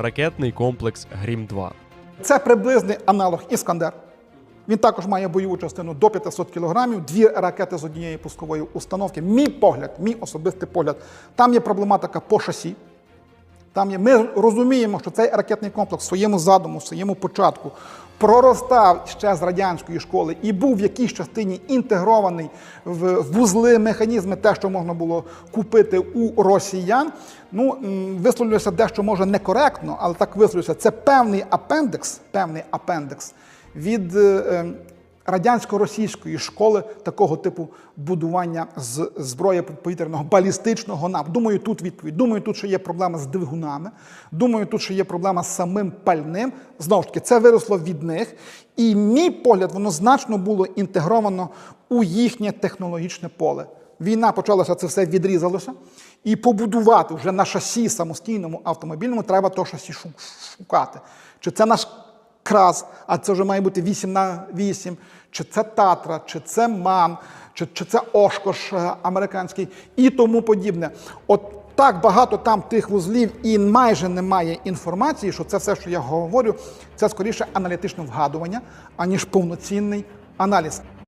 ракетний комплекс Грім 2 Це приблизний аналог Іскандер. Він також має бойову частину до 500 кілограмів, дві ракети з однієї пускової установки. Мій погляд, мій особистий погляд. Там є проблематика по шасі. Там є, ми розуміємо, що цей ракетний комплекс в своєму задуму, в своєму початку проростав ще з радянської школи і був в якійсь частині інтегрований в вузли, механізми, те, що можна було купити у росіян. Ну, м, висловлюся дещо може некоректно, але так висловлюся. Це певний апендекс, певний апендекс від е, е, радянсько-російської школи такого типу будування з зброї повітряного балістичного нападу. Думаю, тут відповідь. Думаю, тут ще є проблема з двигунами. Думаю, тут ще є проблема з самим пальним. Знову ж таки, це виросло від них. І мій погляд, воно значно було інтегровано у їхнє технологічне поле. Війна почалася, це все відрізалося. І побудувати вже на шасі самостійному автомобільному треба то шасі шукати. Чи це наш крас, а це вже має бути 8 на 8, чи це Татра, чи це МАН, чи, чи це Ошкош е, американський і тому подібне. От так багато там тих вузлів і майже немає інформації, що це все, що я говорю, це скоріше аналітичне вгадування, аніж повноцінний аналіз.